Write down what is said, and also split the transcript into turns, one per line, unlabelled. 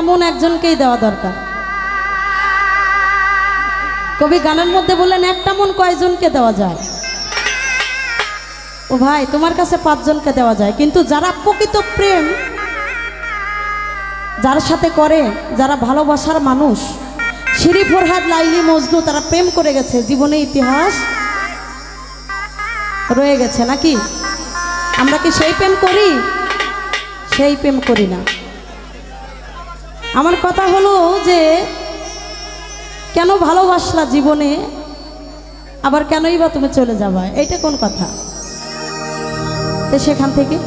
একটা মন একজনকেই দেওয়া দরকার। কবি গানের মধ্যে বললেন, একটা মন কয়জনকে দেওয়া যায়? ও ভাই, তোমার কাছে পাঁচজনকে দেওয়া যায়, কিন্তু যারা প্রকৃত প্রেম, যার সাথে করে, যারা ভালোবাসার মানুষ শিরি ফরহাদ, লাইলি, মজনু, তারা প্রেম করে গেছে, জীবনে ইতিহাস রয়ে গেছে নাকি? আমরা কি সেই প্রেম করি? সেই প্রেম করি না। আমার কথা হলো যে, কেন ভালোবাসলা জীবনে, আবার কেনই বা তুমি চলে যাবা? এটা কোন কথা? সেখান থেকে